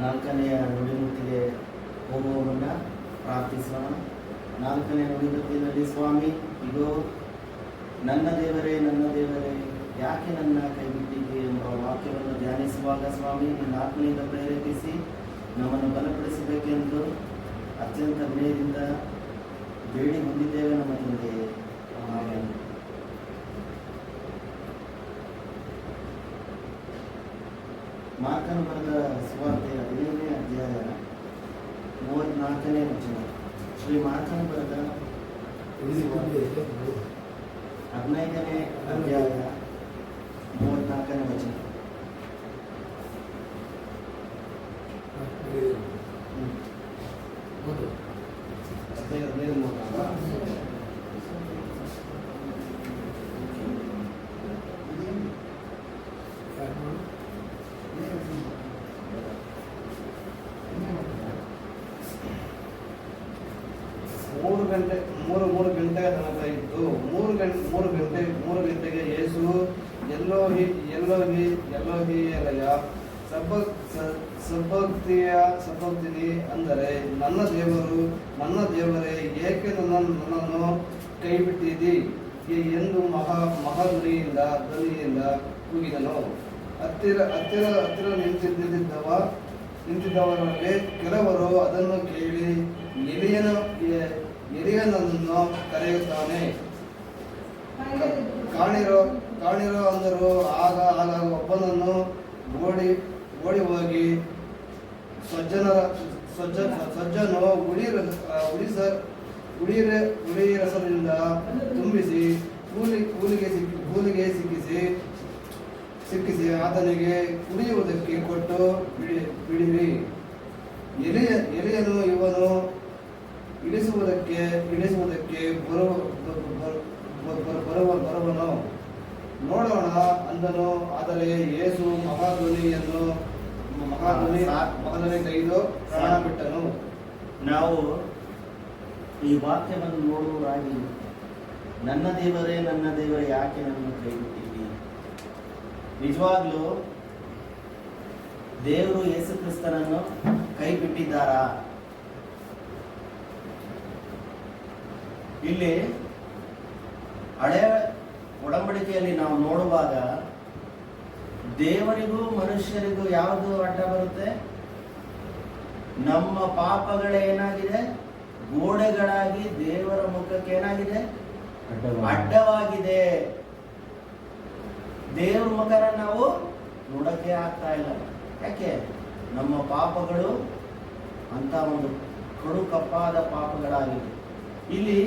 ನಾಲ್ಕನೆಯ ನುಡಿಮುತ್ತಿಗೆ ಹೋಗುವ ಮುನ್ನ ಪ್ರಾರ್ಥಿಸೋಣ. ನಾಲ್ಕನೆಯ ನುಡಿಮುತ್ತಿನಲ್ಲಿ ಸ್ವಾಮಿ ಇದು ನನ್ನ ದೇವರೇ ನನ್ನ ದೇವರೇ, ಯಾಕೆ ನನ್ನ ಕೈ ಬಿಟ್ಟಿದ್ದೆ ಎಂಬ ವಾಕ್ಯವನ್ನು ಧ್ಯಾನಿಸುವಾಗ ಸ್ವಾಮಿ ನಿನ್ನ ಆತ್ಮನಿಂದ ಪ್ರೇರೇಪಿಸಿ ನಮ್ಮನ್ನು ಬಲಪಡಿಸಬೇಕೆಂದು ಅತ್ಯಂತ ವಿನಯದಿಂದ ಬೇಡಿ ಹೊಂದಿದ್ದೇವೆ ನಮ್ಮ ತಂದೆಯೇ. ಮಾರ್ಕನ ಬರೆದ ಸುವಾರ್ತೆ ಹದಿನೈದನೇ ಅಧ್ಯಾಯ ಮೂವತ್ನಾಲ್ಕನೇ ವಚನ. ಶ್ರೀ ಮಾರ್ಕನ ಬರೆದ ಹದಿನೈದನೇ ಅಧ್ಯಾಯ ಮೂವತ್ನಾಲ್ಕನೇ ವಚನ ಹ್ಮ್. ಹದಿನೈದು ಹದಿನೈದು ಮೂವತ್ನಾಲ್ಕು ಮೂರು ಗಂಟೆ, ಮೂರು ಮೂರು ಗಂಟೆ ತನಕ ಇತ್ತು ಮೂರು ಗಂಟೆ ಮೂರು ಗಂಟೆ, ಮೂರು ಗಂಟೆಗೆ ಯೇಸು ಎಲ್ಲೋ ಹಿ ಎಲ್ಲೋ ಹಿ, ಎಲ್ಲೋ ಹಿಯಲಯ ಸಬ್ಬ ಸಬ್ಬಕ್ತಿಯ ಸಬ್ಬಕ್ತಿನಿ ಅಂದರೆ ನನ್ನ ದೇವರು, ನನ್ನ ದೇವರೇ, ಏಕೆ ನನ್ನ ನನ್ನನ್ನು ಕೈ ಬಿಟ್ಟಿದ್ದಿ ಎ- ಎಂದು ಮಹಾ, ಮಹಾಧ್ವನಿಯಿಂದ, ಧ್ವನಿಯಿಂದ ಕೂಗಿದನು. ಹತ್ತಿರ ಹತ್ತಿರ ಹತ್ತಿರ ನಿಂತಿ, ನಿಂತಿದ್ದವ, ನಿಂತಿದ್ದವರಲ್ಲಿ ಕೆಲವರು ಅದನ್ನು ಕೇಳಿ, ಎಲಿಯನ ಎಲಿಯನನ್ನು ಕರೆಯುತ್ತಾನೆ. ಕಾಣಿರೋ ಕಾಣಿರೋ ಅಂದರು ಆಗ ಆಗ ಒಬ್ಬನನ್ನು ಓಡಿ ಓಡಿ ಹೋಗಿ ಸಜ್ಜನರ ಸಜ್ಜ ಸಜ್ಜನು ಉಳಿ ಉಳಿಸ ಉಳಿರ ಉಳಿ ರಸದಿಂದ ತುಂಬಿಸಿ ಕೂಲಿ ಕೂಲಿಗೆ ಸಿಕ್ಕಿ ಕೂಲಿಗೆ ಸಿಕ್ಕಿಸಿ ಸಿಕ್ಕಿಸಿ ಆತನಿಗೆ ಕುಡಿಯುವುದಕ್ಕೆ ಕೊಟ್ಟು ಬಿಡಿ ಬಿಡಿರಿ. ಎಲೆಯ ಎಲೆಯನ್ನು ಇವನು ಇಳಿಸುವುದಕ್ಕೆ ಇಳಿಸುವುದಕ್ಕೆ ಬರುವ ಬರುವನು? ನೋಡೋಣ ಅಂದನು? ಆದರೆ ಯೇಸು ಮಹಾಧ್ವನಿಯನ್ನು ಮಹಾಧ್ವನಿ ಮಹಾಧ್ವನಿ ತೆಗೆದು ಪ್ರಾಣ ಬಿಟ್ಟನು. ನಾವು ಈ ವಾಕ್ಯವನ್ನು ನೋಡುವುದಾಗಿ ನನ್ನ ದೇವರೇ ನನ್ನ ದೇವರೇ ಯಾಕೆ ನನ್ನ ಕೈ ಬಿಟ್ಟಿದ್ದೀರಿ ನಿಜವಾಗ್ಲೂ ದೇವರು ಯೇಸು ಕ್ರಿಸ್ತನನ್ನು ಕೈ ಬಿಟ್ಟಿದ್ದಾರಾ ಇಲ್ಲಿ ಹಳೆ ಒಡಂಬಡಿಕೆಯಲ್ಲಿ ನಾವು ನೋಡುವಾಗ ದೇವರಿಗೂ ಮನುಷ್ಯರಿಗೂ ಯಾವುದು ಅಡ್ಡ ಬರುತ್ತೆ? ನಮ್ಮ ಪಾಪಗಳೇನಾಗಿದೆ ಗೋಡೆಗಳಾಗಿ ದೇವರ ಮುಖಕ್ಕೆ ಏನಾಗಿದೆ? ಅಡ್ಡವಾಗಿದೆ. ದೇವರ ಮುಖನ ನಾವು ನೋಡಕ್ಕೆ ಆಗ್ತಾ ಇಲ್ಲ. ಯಾಕೆ? ನಮ್ಮ ಪಾಪಗಳು ಅಂತ ಒಂದು ಕಡು ಕಪ್ಪಾದ ಪಾಪಗಳಾಗಿವೆ. ಇಲ್ಲಿ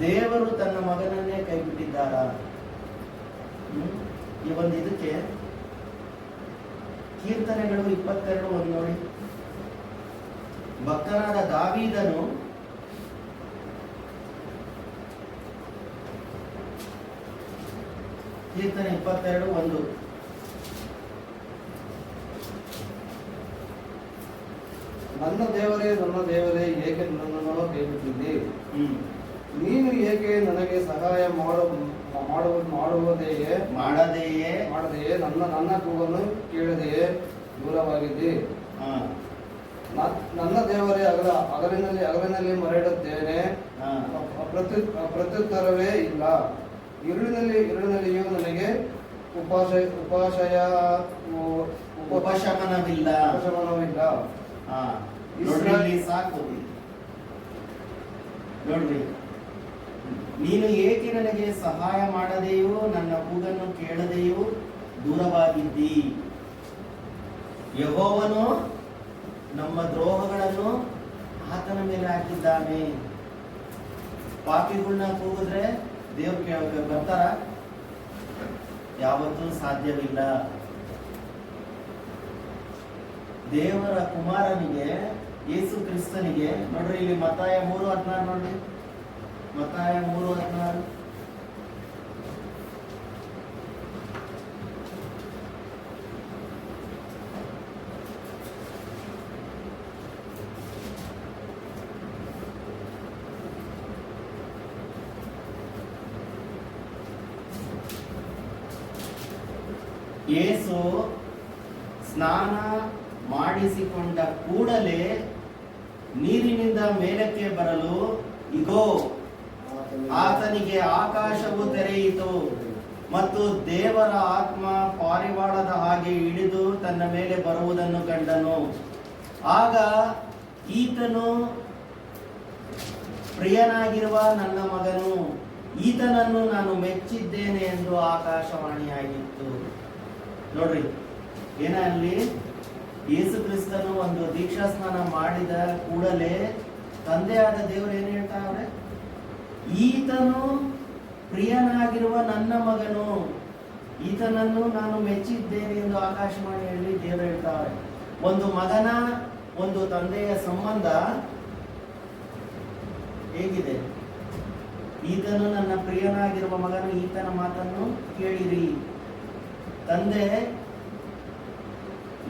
ದೇವರು ತನ್ನ ಮಗನನ್ನೇ ಕೈಬಿಟ್ಟಿದ್ದಾರ ಹ್ಮ್? ಈ ಒಂದು ಇದಕ್ಕೆ ಕೀರ್ತನೆಗಳು ಇಪ್ಪತ್ತೆರಡು ಒಂದು ನೋಡಿ ಭಕ್ತನಾದ ದಾವೀದನು ಕೀರ್ತನೆ ಇಪ್ಪತ್ತೆರಡು ಒಂದು ನನ್ನ ದೇವರೇ ನನ್ನ ದೇವರೇ ಏಕೆ ನನ್ನನ್ನು ಕೈಬಿಟ್ಟಿದ್ದಿ ನೀನು ಏಕೆ ನನಗೆ ಸಹಾಯ ಮಾಡುವ ಮಾಡುವ ಮಾಡುವುದೆಯೇ? ಮಾಡದೆಯೇ? ಮಾಡದೆಯೇ? ನನ್ನ ನನ್ನ ಕೂಗನ್ನು ಕೇಳದೆಯೇ? ದೂರವಾಗಿದ್ದಿ. ನನ್ನ ದೇವರೇ ಅಗಲ ಅಗಲಿನಲ್ಲಿ ಅಗಲಿನಲ್ಲಿ ಮರಡುತ್ತೇನೆ ಪ್ರತಿ ಪ್ರತ್ಯುತ್ತರವೇ ಇಲ್ಲ. ಇರುಳಿನಲ್ಲಿ ಇರುಳಿನಲ್ಲಿಯೂ ನನಗೆ ಉಪಾಶಯ ಉಪಾಶಯ ಉಪಶಮನವಿಲ್ಲ ಉಪಶಮನವಿಲ್ಲ ನೋಡ್ರಿ. ಸಾಕು. ನೋಡ್ರಿ. ನೀನು ಏಕೆ ನನಗೆ ಸಹಾಯ ಮಾಡದೆಯೋ ನನ್ನ ಕೂಗನ್ನು ಕೇಳದೆಯೂ ದೂರವಾಗಿದ್ದಿ. ಯಹೋವನು ನಮ್ಮ ದ್ರೋಹಗಳನ್ನು ಆತನ ಮೇಲೆ ಹಾಕಿದ್ದಾನೆ. ಪಾಪಿಗಳನ್ನ ಕೂಗಿದ್ರೆ ದೇವ್ರು ಕೇಳ ಬರ್ತಾರ? ಯಾವತ್ತೂ ಸಾಧ್ಯವಿಲ್ಲ. ದೇವರ ಕುಮಾರನಿಗೆ, ಯೇಸು ಕ್ರಿಸ್ತನಿಗೆ, ನೋಡ್ರಿ ಇಲ್ಲಿ ಮತಾಯ ಮೂರು ಹದಿನಾರು ನೋಡ್ರಿ. ಮತಾಯ ಮೂರು ಹದಿನಾರು. ಯೇಸು ಸ್ನಾನ ಮಾಡಿಸಿಕೊಂಡ ಕೂಡಲೇ ನೀರಿನಿಂದ ಮೇಲಕ್ಕೆ ಬರಲು, ಇಗೋ, ಆತನಿಗೆ ಆಕಾಶವು ತೆರೆಯಿತು ಮತ್ತು ದೇವರ ಆತ್ಮ ಪಾರಿವಾಳದ ಹಾಗೆ ಇಳಿದು ತನ್ನ ಮೇಲೆ ಬರುವುದನ್ನು ಕಂಡನು. ಆಗ ಈತನು ಪ್ರಿಯನಾಗಿರುವ ನನ್ನ ಮಗನು, ಈತನನ್ನು ನಾನು ಮೆಚ್ಚಿದ್ದೇನೆ ಎಂದು ಆಕಾಶವಾಣಿಯಾಗಿತ್ತು. ನೋಡ್ರಿ, ಏನ ಅಲ್ಲಿ? ಯೇಸು ಕ್ರಿಸ್ತನು ಒಂದು ದೀಕ್ಷಾ ಸ್ನಾನ ಮಾಡಿದ ಕೂಡಲೇ ತಂದೆಯಾದ ದೇವರು ಏನು ಹೇಳ್ತಾರೆ ಈತನು ಪ್ರಿಯನಾಗಿರುವ ನನ್ನ ಮಗನು. ಈತನನ್ನು ನಾನು ಮೆಚ್ಚಿದ್ದೇನೆ ಎಂದು ಆಕಾಶವಾಣಿಯಲ್ಲಿ ದೇವರು ಹೇಳ್ತಾರೆ ಒಂದು ಮಗನ, ಒಂದು ತಂದೆಯ ಸಂಬಂಧ ಹೇಗಿದೆ? ಈತನು ನನ್ನ ಪ್ರಿಯನಾಗಿರುವ ಮಗನು, ಈತನ ಮಾತನ್ನು ಕೇಳಿರಿ. ತಂದೆ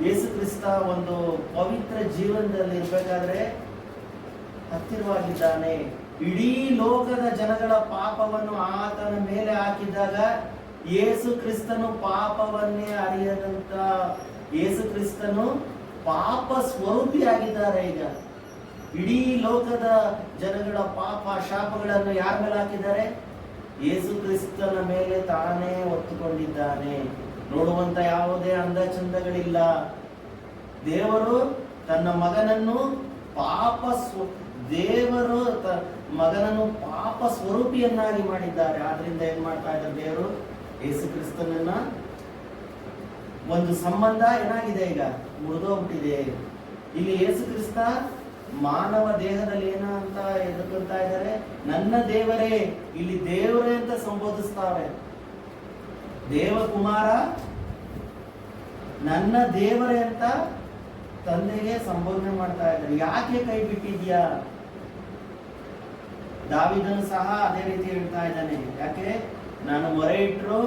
ಯೇಸು ಕ್ರಿಸ್ತ ಒಂದು ಪವಿತ್ರ ಜೀವನದಲ್ಲಿ ಇರಬೇಕಾದ್ರೆ ಹತ್ತಿರವಾಗಿದ್ದಾನೆ. ಇಡೀ ಲೋಕದ ಜನಗಳ ಪಾಪವನ್ನು ಆತನ ಮೇಲೆ ಹಾಕಿದಾಗ ಯೇಸು ಕ್ರಿಸ್ತನು ಪಾಪವನ್ನೇ ಅರಿಯದಂತ ಯೇಸು ಕ್ರಿಸ್ತನು ಪಾಪ ಸ್ವರೂಪಿಯಾಗಿದ್ದಾರೆ ಈಗ. ಇಡೀ ಲೋಕದ ಜನಗಳ ಪಾಪ ಶಾಪಗಳನ್ನು ಯಾರ ಮೇಲೆ ಹಾಕಿದ್ದಾರೆ? ಯೇಸು ಕ್ರಿಸ್ತನ ಮೇಲೆ ತಾನೇ ಹೊತ್ತುಕೊಂಡಿದ್ದಾನೆ ನೋಡುವಂತ ಯಾವುದೇ ಅಂದ ಚಂದಗಳಿಲ್ಲ ದೇವರು ತನ್ನ ಮಗನನ್ನು ಪಾಪ ಸ್ವ, ದೇವರು ಮಗನನ್ನು ಪಾಪ ಸ್ವರೂಪಿಯನ್ನಾಗಿ ಮಾಡಿದ್ದಾರೆ. ಆದ್ರಿಂದ ಏನ್ ಮಾಡ್ತಾ ಇದ್ದಾರೆ ದೇವರು? ಯೇಸು ಕ್ರಿಸ್ತನನ್ನ ಒಂದು ಸಂಬಂಧ ಏನಾಗಿದೆ ಈಗ? ಮುರಿದೋಗ್ಬಿಟ್ಟಿದೆ. ಇಲ್ಲಿ ಯೇಸು ಕ್ರಿಸ್ತ ಮಾನವ ದೇಹದಲ್ಲಿ ಏನ ಅಂತ ಎದುರ್ಕೊಳ್ತಾ ಇದ್ದಾರೆ? ನನ್ನ ದೇವರೇ, ಇಲ್ಲಿ ದೇವರೇ ಅಂತ ಸಂಬೋಧಿಸ್ತಾವೆ ದೇವಕುಮಾರ, ನನ್ನ ದೇವರೇ ಅಂತ ತಂದೆಗೆ ಸಂಬೋಧನೆ ಮಾಡ್ತಾ ಇದ್ದಾರೆ ಯಾಕೆ ಕೈ ಬಿಟ್ಟಿದ್ಯಾ ದಾವಿದನು ಸಹ ಅದೇ ರೀತಿ ಹೇಳ್ತಾ ಇದ್ದಾನೆ. ಯಾಕೆ? ನಾನು ಮೊರೆ ಇಟ್ರು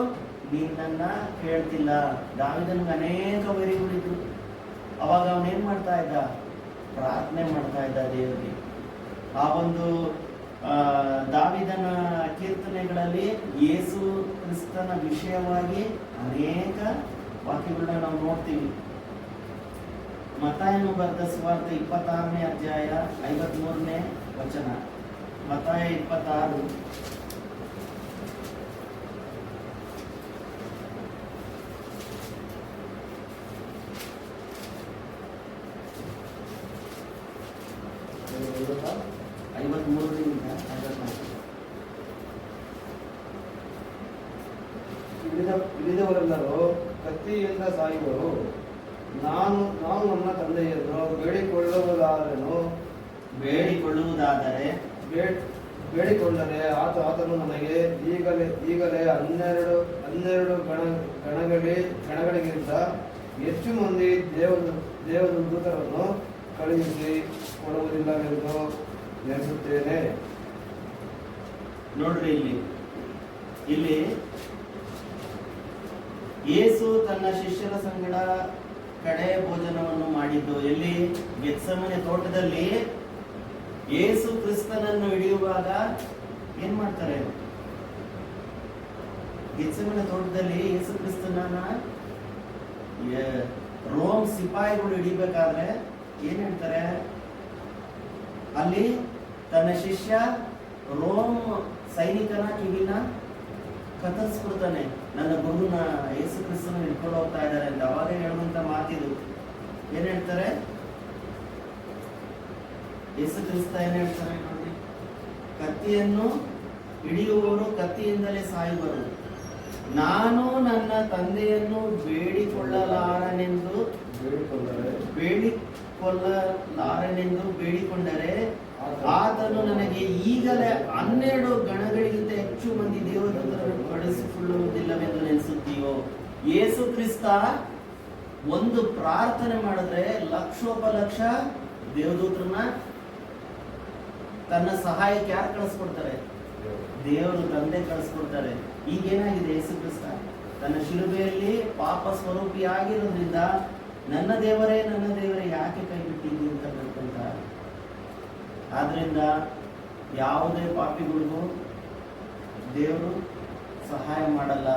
ನೀನ್ ನನ್ನ ಕೇಳ್ತಿಲ್ಲ. ದಾವಿದನಿಗೆ ಅನೇಕ ವೈರಿಗಳಿದ್ರು ಅವಾಗ ಅವನೇನ್ ಮಾಡ್ತಾ ಇದ್ದ? ಪ್ರಾರ್ಥನೆ ಮಾಡ್ತಾ ಇದ್ದ ದೇವರಿಗೆ. ಆ ಒಂದು ಆ, ದಾವಿದನ ಕೀರ್ತನೆಗಳಲ್ಲಿ ಯೇಸು ಕ್ರಿಸ್ತನ ವಿಷಯವಾಗಿ ಅನೇಕ ವಾಕ್ಯಗಳನ್ನ ನಾವು ನೋಡ್ತೀವಿ. ಮತಾಯನು ಬರೆದ ಸುವಾರ್ತೆ ಇಪ್ಪತ್ತಾರನೇ ಅಧ್ಯಾಯ ಐವತ್ಮೂರನೇ ವಚನ. ಮತಾಯ ಇಪ್ಪತ್ತಾರು. ಐವತ್ಮೂರರಿಂದ ಉಳಿದವರೆಲ್ಲರೂ ಕತ್ತಿಯಿಂದ ಸಾಯುವರು. ನಾನು ನಾವು ನನ್ನ ತಂದೆಯನ್ನು ಬೇಡಿಕೊಳ್ಳುವುದಾದನು ಬೇಡಿಕೊಳ್ಳುವುದಾದರೆ? ಬೇಡ್ ಬೇಡಿಕೊಂಡರೆ ಆತ ಆತನು ನನಗೆ ಈಗಲೇ ಈಗಲೇ ಹನ್ನೆರಡು ಹನ್ನೆರಡು ಗಣ ಗಣಗಳಿ ಗಣಗಳಿಗಿಂತ ಹೆಚ್ಚು ಮಂದಿ ದೇವ ದೇವದೂತರನ್ನು ಕಳುಹಿಸಿ ಕೊಡುವುದಿಲ್ಲವೆಂದು ನೆನೆಸುತ್ತೇನೆ. ನೋಡ್ರಿ ಇಲ್ಲಿ. ಇಲ್ಲಿ ಯೇಸು ತನ್ನ ಶಿಷ್ಯರ ಸಂಗಡ ಕಡೆ ಭೋಜನವನ್ನು ಮಾಡಿದ್ದು. ಎಲ್ಲಿ? ಗೆತ್ಸಮನೆ ತೋಟದಲ್ಲಿ. ಯೇಸು ಕ್ರಿಸ್ತನನ್ನು ಹಿಡಿಯುವಾಗ ಏನ್ ಮಾಡ್ತಾರೆ? ಗೆತ್ಸಮನೆ ತೋಟದಲ್ಲಿ ಯೇಸು ಕ್ರಿಸ್ತನನ್ನ ರೋಮ್ ಸಿಪಾಯಿಗಳು ಹಿಡಿಬೇಕಾದ್ರೆ ಏನ್ ಹೇಳ್ತಾರೆ? ಅಲ್ಲಿ ತನ್ನ ಶಿಷ್ಯ ರೋಮ್ ಸೈನಿಕನ ಕಿವಿನ ಕತ್ತರಿಸ್ಬಿಡ್ತಾನೆ. ನನ್ನ ಗುರುನ ಯೇಸು ಕ್ರಿಸ್ತನ ಹಿಡ್ಕೊಂಡು ಹೋಗ್ತಾ ಇದ್ದಾರೆ ಅಂತ. ಅವಾಗ ಹೇಳುವಂತ ಮಾತಿದು ಏನ್ ಹೇಳ್ತಾರೆ? ಯೇಸು ಕ್ರಿಸ್ತ ಏನ್ ಹೇಳ್ತಾರೆ? ನೋಡಿ. ಕತ್ತಿಯನ್ನು ಹಿಡಿಯುವವರು ಕತ್ತಿಯಿಂದಲೇ ಸಾಯುವರು. ನಾನು ನನ್ನ ತಂದೆಯನ್ನು ಬೇಡಿಕೊಳ್ಳಲಾರನೆಂದು ಬೇಡಿಕೊಂಡರೆ ಬೇಡಿಕೊಳ್ಳಲಾರನೆಂದು ಬೇಡಿಕೊಂಡರೆ ಆತನು ನನಗೆ ಈಗಲೇ ಹನ್ನೆರಡು ಗಣಗಳಿಗಿಂತ ಹೆಚ್ಚು ಮಂದಿ ದೇವದೂತರನ್ನು ಕಳಿಸಿಕೊಳ್ಳುವುದಿಲ್ಲವೆಂದು ನೆನೆಸುತ್ತೀಯೋ? ಯೇಸು ಕ್ರಿಸ್ತ ಒಂದು ಪ್ರಾರ್ಥನೆ ಮಾಡಿದ್ರೆ ಲಕ್ಷೋಪಲಕ್ಷ ದೇವದೂತರನ್ನ ತನ್ನ ಸಹಾಯಕ್ಕೆ ಯಾರು ಕಳಿಸ್ಕೊಡ್ತಾರೆ? ದೇವರು ತಂದೆ ಕಳಿಸ್ಕೊಡ್ತಾರೆ. ಈಗೇನಾಗಿದೆ ಯೇಸು ಕ್ರಿಸ್ತ? ತನ್ನ ಶಿಲುಬೆಯಲ್ಲಿ ಪಾಪ ಸ್ವರೂಪಿಯಾಗಿರೋದ್ರಿಂದ ನನ್ನ ದೇವರೇ ನನ್ನ ದೇವರೇ ಯಾಕೆ ಕೈ ಬಿಟ್ಟಿದ್ದೀನಿ ಅಂತ ಆದ್ರಿಂದ ಯಾವುದೇ ಪಾಪಿಗಳಿಗೂ ದೇವರು ಸಹಾಯ ಮಾಡಲ್ಲ.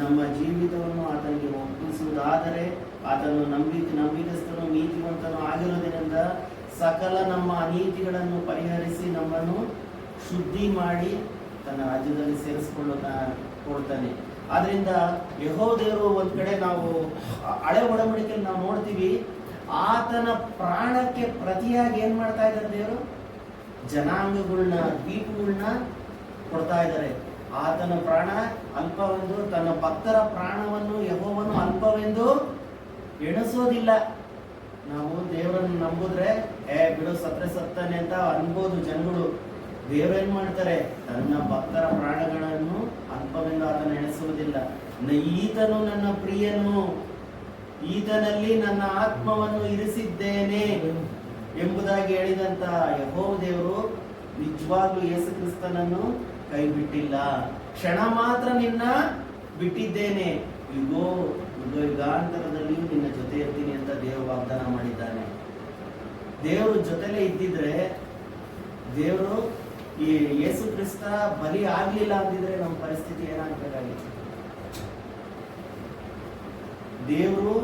ನಮ್ಮ ಜೀವಿತವನ್ನು ಆತನಿಗೆ ಒಪ್ಪಿಸುವುದಾದರೆ ಆತನು ನಂಬಿ ನಂಬಿಕಸ್ಥನು ನೀತಿವಂತನು ಆಗಿರೋದರಿಂದ ಸಕಲ ನಮ್ಮ ಅನೀತಿಗಳನ್ನು ಪರಿಹರಿಸಿ ನಮ್ಮನ್ನು ಶುದ್ಧಿ ಮಾಡಿ ತನ್ನ ರಾಜ್ಯದಲ್ಲಿ ಸೇರಿಸಿಕೊಳ್ಳುತ್ತ ಕೊಡ್ತಾನೆ ಆದ್ರಿಂದ ಯಹೋ ದೇವರು ಒಂದ್ ಕಡೆ ನಾವು ಹಳೆ ಒಡಂಬಡಿಕೆಯಲ್ಲಿ ನಾವು ನೋಡ್ತೀವಿ. ಆತನ ಪ್ರಾಣಕ್ಕೆ ಪ್ರತಿಯಾಗಿ ಏನ್ ಮಾಡ್ತಾ ಇದ್ದಾರೆ ದೇವರು? ಜನಾಂಗಗಳನ್ನ ದ್ವೀಪಗಳನ್ನ ಕೊಡ್ತಾ ಇದ್ದಾರೆ. ಆತನ ಪ್ರಾಣ ಅಲ್ಪವೆಂದು, ತನ್ನ ಭಕ್ತರ ಪ್ರಾಣವನ್ನು ಯಹೋವನ್ನು ಅಲ್ಪವೆಂದು ಎಣಿಸೋದಿಲ್ಲ. ನಾವು ದೇವರನ್ನು ನಂಬುದ್ರೆ, ಏ, ಬಿಡು ಸತ್ರೆ ಸತ್ತಾನೆ ಅಂತ ಅನ್ಬೋದು ಜನಗಳು. ದೇವ್ರೇನ್ ಮಾಡ್ತಾರೆ? ತನ್ನ ಭಕ್ತರ ಪ್ರಾಣಗಳನ್ನು ಅಲ್ಪವೆಂದು ಆತನ ಎಣಿಸುವುದಿಲ್ಲ. ಈತನು ನನ್ನ ಪ್ರಿಯನು. ಈತನಲ್ಲಿ ನನ್ನ ಆತ್ಮವನ್ನು ಇರಿಸಿದ್ದೇನೆ ಎಂಬುದಾಗಿ ಹೇಳಿದಂತಹ ಯಹೋ ದೇವರು ನಿಜವಾಗ್ಲೂ ಯೇಸು ಕ್ರಿಸ್ತನನ್ನು ಕೈ ಬಿಟ್ಟಿಲ್ಲ ಕ್ಷಣ ಮಾತ್ರ ನಿನ್ನ ಬಿಟ್ಟಿದ್ದೇನೆ. ಯುಗೋ ಯುಗ ಯುಗಾಂತರದಲ್ಲಿಯೂ ನಿನ್ನ ಜೊತೆ ಇರ್ತೀನಿ ಅಂತ ದೇವರು ವಾಗ್ದಾನ ಮಾಡಿದ್ದಾನೆ. ದೇವರು ಜೊತೆಲೆ ಇದ್ದಿದ್ರೆ, ದೇವರು ಈ ಯೇಸು ಕ್ರಿಸ್ತ ಬಲಿ ಆಗ್ಲಿಲ್ಲ ಅಂದಿದ್ರೆ ನಮ್ಮ ಪರಿಸ್ಥಿತಿ ಏನಾಗ್ಬೇಕಾಗಿತ್ತು? ದೇವರು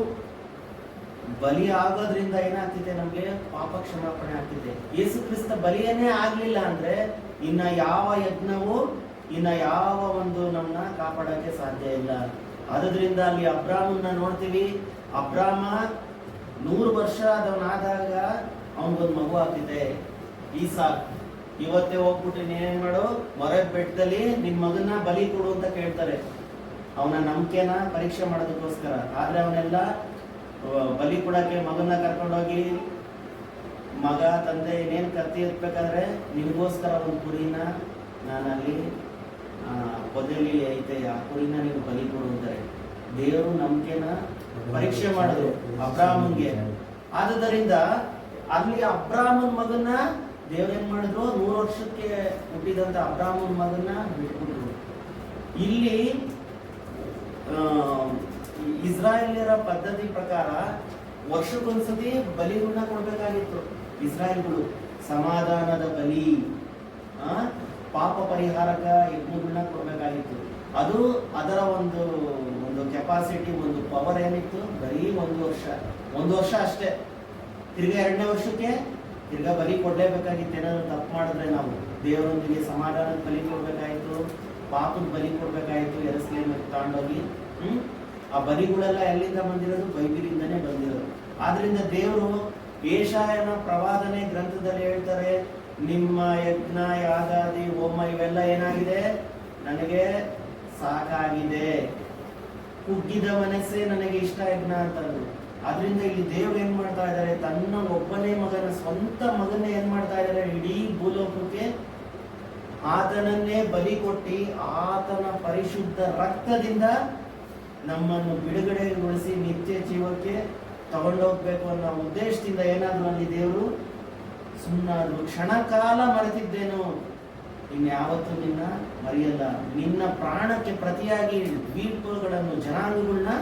ಬಲಿ ಆಗೋದ್ರಿಂದ ಏನಾಗ್ತಿದೆ ನಮ್ಗೆ? ಪಾಪ ಕ್ಷಮಾಪಣೆ ಆಗ್ತಿದೆ. ಯೇಸು ಕ್ರಿಸ್ತ ಬಲಿಯನ್ನೇ ಆಗ್ಲಿಲ್ಲ ಅಂದ್ರೆ ಇನ್ನ ಯಾವ ಯಜ್ಞವು, ಇನ್ನ ಯಾವ ಒಂದು ನಮ್ಮನ್ನ ಕಾಪಾಡಕ್ಕೆ ಸಾಧ್ಯ ಇಲ್ಲ. ಅದರಿಂದ ಅಲ್ಲಿ ಅಬ್ರಾಹ್ಮನ್ನ ನೋಡ್ತೀವಿ. ಅಬ್ರಾಹ್ಮ ನೂರು ವರ್ಷ ಅದವನಾದಾಗ ಅವನಿಗೊಂದು ಮಗು ಆಗ್ತಿದೆ. ಈಸಾಕ್, ಇವತ್ತೇ ಹೋಗ್ಬಿಟ್ಟು ನೀನೇನ್ ಮಾಡು? ಮರದ ಬೆಟ್ಟದಲ್ಲಿ ನಿನ್ ಮಗನ್ನ ಬಲಿ ಕೊಡು ಅಂತ ಕೇಳ್ತಾರೆ. ಅವನ ನಂಬಿಕೆನ ಪರೀಕ್ಷೆ ಮಾಡೋದಕ್ಕೋಸ್ಕರ. ಆದ್ರೆ ಅವನೆಲ್ಲ ಬಲಿ ಕೊಡಕ್ಕೆ ಮಗನ ಕರ್ಕೊಂಡೋಗಿ ಮಗ ತಂದೆ ಇನ್ನೇನು ಕತ್ತಿ ಇರ್ಬೇಕಾದ್ರೆ ನಿಮಗೋಸ್ಕರ ಒಂದು ಕುರಿನ ನಾನು ಅಲ್ಲಿ ಆ, ಪೊದೆಲಿ ಐತೆ ಆ ಕುರಿನ ನೀವು ಬಲಿ ಕೊಡು ದೇವರು ನಂಬಿಕೆನ ಪರೀಕ್ಷೆ ಮಾಡಿದ್ರು ಅಬ್ರಾಹ್ಮನ್ಗೆ. ಆದುದರಿಂದ ಅಲ್ಲಿ ಅಬ್ರಾಹ್ಮನ್ ಮಗನ ದೇವ್ರೇನ್ ಮಾಡಿದ್ರು? ನೂರು ವರ್ಷಕ್ಕೆ ಹುಟ್ಟಿದಂತ ಅಬ್ರಾಹ್ಮನ್ ಮಗನ ಬಿಟ್ಬಿಟ್ರು. ಇಲ್ಲಿ ಇಸ್ರಾಯೇಲ್ಯರ ಪದ್ಧತಿ ಪ್ರಕಾರ ವರ್ಷಕ್ಕೊಂದ್ಸತಿ ಬಲಿಗಳನ್ನ ಕೊಡ್ಬೇಕಾಗಿತ್ತು. ಇಸ್ರಾಯೇಲ್ಗಳು ಸಮಾಧಾನದ ಬಲಿ ಪಾಪ ಪರಿಹಾರಕ ಯಜ್ಞಗಳನ್ನ ಕೊಡ್ಬೇಕಾಗಿತ್ತು. ಅದು ಅದರ ಒಂದು ಒಂದು ಕೆಪಾಸಿಟಿ ಒಂದು ಪವರ್ ಏನಿತ್ತು? ಬರೀ ಒಂದು ವರ್ಷ. ಒಂದು ವರ್ಷ ಅಷ್ಟೇ. ತಿರ್ಗಾ ಎರಡನೇ ವರ್ಷಕ್ಕೆ ತಿರ್ಗಾ ಬಲಿ ಕೊಡ್ಲೇಬೇಕಾಗಿತ್ತು. ಏನಾದ್ರು ತಪ್ಪು ಮಾಡಿದ್ರೆ ನಾವು ದೇವರೊಂದಿಗೆ ಸಮಾಧಾನದ ಬಲಿ ಕೊಡ್ಬೇಕಾಯ್ತು ಪಾಪದ ಬಲಿ ಕೊಡ್ಬೇಕಾಯ್ತು, ಎರಸ್ಲೇಮ್ ತಗೊಂಡೋಗಿ ಹ್ಮ್? ಆ ಬಲಿಗಳೆಲ್ಲ ಎಲ್ಲಿಂದ ಬಂದಿರೋದು? ಬೈಬಿಲಿಂದನೇ ಬಂದಿರೋದು. ಆದ್ರಿಂದ ದೇವರು ಏಷಾಯನ ಪ್ರವಾದನೆ ಗ್ರಂಥದಲ್ಲಿ ಹೇಳ್ತಾರೆ, ನಿಮ್ಮ ಯಜ್ಞ, ಯಾಗಾದಿ, ಹೋಮ ಇವೆಲ್ಲ ಏನಾಗಿದೆ? ನನಗೆ ಸಾಕಾಗಿದೆ. ಕುಗ್ಗಿದ ಮನಸ್ಸೇ ನನಗೆ ಇಷ್ಟ ಯಜ್ಞ ಅಂತಂದ್ರು. ಅದರಿಂದ ಇಲ್ಲಿ ದೇವ್ರು ಏನ್ ಮಾಡ್ತಾ ಇದ್ದಾರೆ? ತನ್ನ ಒಬ್ಬನೇ ಮಗನ ಸ್ವಂತ ಮಗನೇ ಏನ್ ಮಾಡ್ತಾ ಇದ್ದಾರೆ? ಇಡೀ ಭೂಲೋಕಕ್ಕೆ ಆತನನ್ನೇ ಬಲಿ ಕೊಟ್ಟಿ ಆತನ ಪರಿಶುದ್ಧ ರಕ್ತದಿಂದ ನಮ್ಮನ್ನು ಬಿಡುಗಡೆಗೊಳಿಸಿ ನಿತ್ಯ ಜೀವಕ್ಕೆ ತಗೊಂಡೋಗ್ಬೇಕು ಅನ್ನೋ ಉದ್ದೇಶದಿಂದ ಏನಾದರೂ ಅಲ್ಲಿ ದೇವರು ಸುಮ್ಮನಾದ್ರು ಕ್ಷಣಕಾಲ ಮರೆತಿದ್ದೇನು ಇನ್ಯಾವತ್ತೂ ನಿನ್ನ ಮರೆಯಲ್ಲ. ನಿನ್ನ ಪ್ರಾಣಕ್ಕೆ ಪ್ರತಿಯಾಗಿ ದ್ವೀಪಗಳನ್ನು ಜನಾಂಗಗಳನ್ನ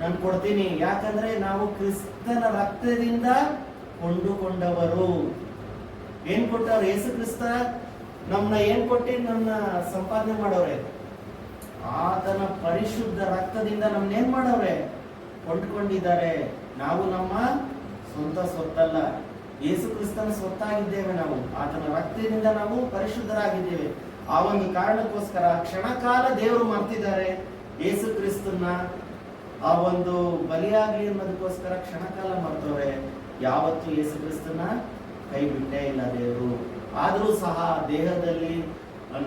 ನಾನು ಕೊಡ್ತೀನಿ. ಯಾಕಂದ್ರೆ ನಾವು ಕ್ರಿಸ್ತನ ರಕ್ತದಿಂದ ಕೊಂಡುಕೊಂಡವರು. ಏನ್ ಕೊಟ್ಟವ್ರು ಯೇಸು ಕ್ರಿಸ್ತ ನಮ್ಮನ್ನ ಏನ್ ಕೊಟ್ಟಿ ನನ್ನ ಸಂಪಾದನೆ ಮಾಡೋರೆ? ಆತನ ಪರಿಶುದ್ಧ ರಕ್ತದಿಂದ ನಮ್ಮನ್ನ ಏನ್ ಮಾಡವ್ರೆ ಕೊಂಡ್ಕೊಂಡಿದ್ದಾರೆ. ನಾವು ನಮ್ಮ ಸ್ವಂತ ಸ್ವತ್ತಲ್ಲ. ಯೇಸು ಕ್ರಿಸ್ತನ ಸ್ವತ್ತಾಗಿದ್ದೇವೆ ನಾವು. ಆತನ ರಕ್ತದಿಂದ ನಾವು ಪರಿಶುದ್ಧರಾಗಿದ್ದೇವೆ. ಆ ಒಂದು ಕಾರಣಕ್ಕೋಸ್ಕರ ಕ್ಷಣಕಾಲ ದೇವರು ಮರ್ತಿದ್ದಾರೆ. ಯೇಸು ಕ್ರಿಸ್ತನ್ನ ಆ ಒಂದು ಬಲಿಯಾಗ್ಲಿ ಅನ್ನೋದಕ್ಕೋಸ್ಕರ ಕ್ಷಣಕಾಲ ಮರ್ತವ್ರೆ. ಯಾವತ್ತು ಯೇಸು ಕ್ರಿಸ್ತನ್ನ ಕೈ ಬಿಟ್ಟೇ ಇಲ್ಲ ದೇವರು. ಆದರೂ ಸಹ ದೇಹದಲ್ಲಿ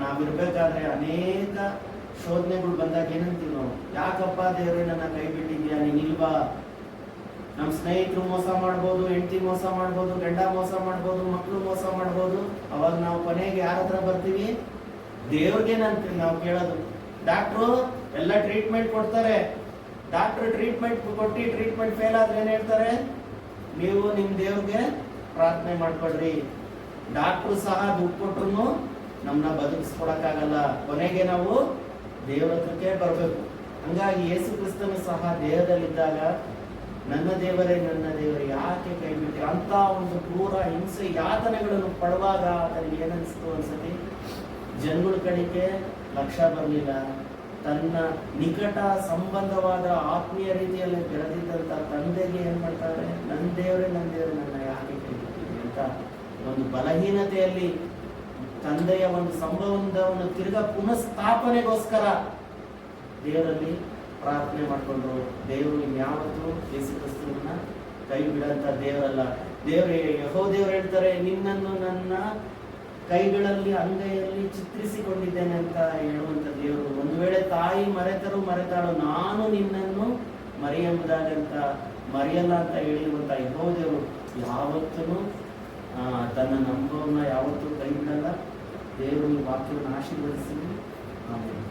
ನಾವಿರ್ಬೇಕಾದ್ರೆ ಅನೇಕ ಶೋಧನೆಗಳು ಬಂದಾಗ ಏನಂತೀವಿ ನಾವು? ಯಾಕಪ್ಪ ದೇವ್ರೆ, ನನ್ನ ಕೈ ಬಿಟ್ಟಿದ್ಯಾ? ನೀನ್ ಇಲ್ವಾ? ನಮ್ಮ ಸ್ನೇಹಿತರು ಮೋಸ ಮಾಡ್ಬೋದು, ಹೆಂಡತಿ ಮೋಸ ಮಾಡ್ಬೋದು, ಗಂಡ ಮೋಸ ಮಾಡ್ಬೋದು ಮಕ್ಕಳು ಮೋಸ ಮಾಡ್ಬೋದು. ಅವಾಗ ನಾವು ಕೊನೆಗೆ ಯಾರ ಹತ್ರ ಬರ್ತೀವಿ? ದೇವ್ರಿಗೆ ನಾನು ನಾವು ಕೇಳೋದು. ಡಾಕ್ಟ್ರು ಎಲ್ಲ ಟ್ರೀಟ್ಮೆಂಟ್ ಕೊಡ್ತಾರೆ. ಡಾಕ್ಟರ್ ಟ್ರೀಟ್ಮೆಂಟ್ ಕೊಟ್ಟು ಟ್ರೀಟ್ಮೆಂಟ್ ಫೇಲ್ ಆದ್ರೆ ಏನ್ ಹೇಳ್ತಾರೆ? ನೀವು ನಿಮ್ಮ ದೇವ್ರಿಗೆ ಪ್ರಾರ್ಥನೆ ಮಾಡ್ಕೊಡ್ರಿ ಡಾಕ್ಟ್ರು ಸಹ ದುಡ್ಡು ಕೊಟ್ರು ನಮ್ಮನ್ನ ಬದುಕಿಸ್ಕೊಡಕ್ಕಾಗಲ್ಲ ಕೊನೆಗೆ ನಾವು ದೇವರ ಹತ್ರಕ್ಕೆ ಬರಬೇಕು. ಹಂಗಾಗಿ ಯೇಸು ಕ್ರಿಸ್ತನು ಸಹ ದೇಹದಲ್ಲಿದ್ದಾಗ ನನ್ನ ದೇವರೇ ನನ್ನ ದೇವರೇ, ಯಾಕೆ ಕೈ ಬಿಟ್ಟೆ ಅಂತ ಒಂದು ಕ್ರೂರ ಹಿಂಸೆ ಯಾತನೆಗಳನ್ನು ಪಡುವಾಗ ಅದನ್ನು ಏನನ್ಸ್ತು ಅನ್ಸತಿ ಜನಗಳ ಕಡೆಗೆ ಲಕ್ಷ ಬರಲಿಲ್ಲ. ತನ್ನ ನಿಕಟ ಸಂಬಂಧವಾದ ಆತ್ಮೀಯ ರೀತಿಯಲ್ಲಿ ಬೆಳೆದಿದ್ದಂಥ ತಂದೆಗೆ ಏನ್ ಮಾಡ್ತಾರೆ? ನನ್ನ ದೇವರೇ ನನ್ನ ದೇವರೇ, ನನ್ನ ಯಾಕೆ ಕೈಬಿಟ್ಟಿರಿ ಅಂತ ಒಂದು ಬಲಹೀನತೆಯಲ್ಲಿ ತಂದೆಯ ಒಂದು ಸಂಬಂಧವನ್ನು ತಿರ್ಗಾ ಪುನಃಸ್ಥಾಪನೆಗೋಸ್ಕರ ದೇವರಲ್ಲಿ ಪ್ರಾರ್ಥನೆ ಮಾಡಿಕೊಂಡು ದೇವರು ಇನ್ಯಾವತ್ತೂ ಯೇಸು ಕ್ರಿಸ್ತನ ಕೈ ಬಿಡಂತ ದೇವರಲ್ಲ. ದೇವರು, ಯಹೋ ದೇವರು ಹೇಳ್ತಾರೆ, ನಿನ್ನನ್ನು ನನ್ನ ಕೈಗಳಲ್ಲಿ, ಅಂಗೈಯಲ್ಲಿ ಚಿತ್ರಿಸಿಕೊಂಡಿದ್ದೇನೆ ಅಂತ ಹೇಳುವಂತ ದೇವರು. ಒಂದು ವೇಳೆ ತಾಯಿ ಮರೆತರು ಮರೆತಾಳು, ನಾನು ನಿನ್ನನ್ನು ಮರೆಯಂಬುದಾಗಂತ ಮರೆಯಲ್ಲ ಅಂತ ಹೇಳಿರುವಂತ ಯಹೋ ದೇವರು ಯಾವತ್ತೂ ತನ್ನ ನಂಬುವನ್ನ ಯಾವತ್ತೂ ಕೈ ಬಿಡಲ್ಲ ದೇವರು ವಾಕ್ಯವನ್ನು ಆಶೀರ್ವದಿಸಿ ಆಮೇಲೆ.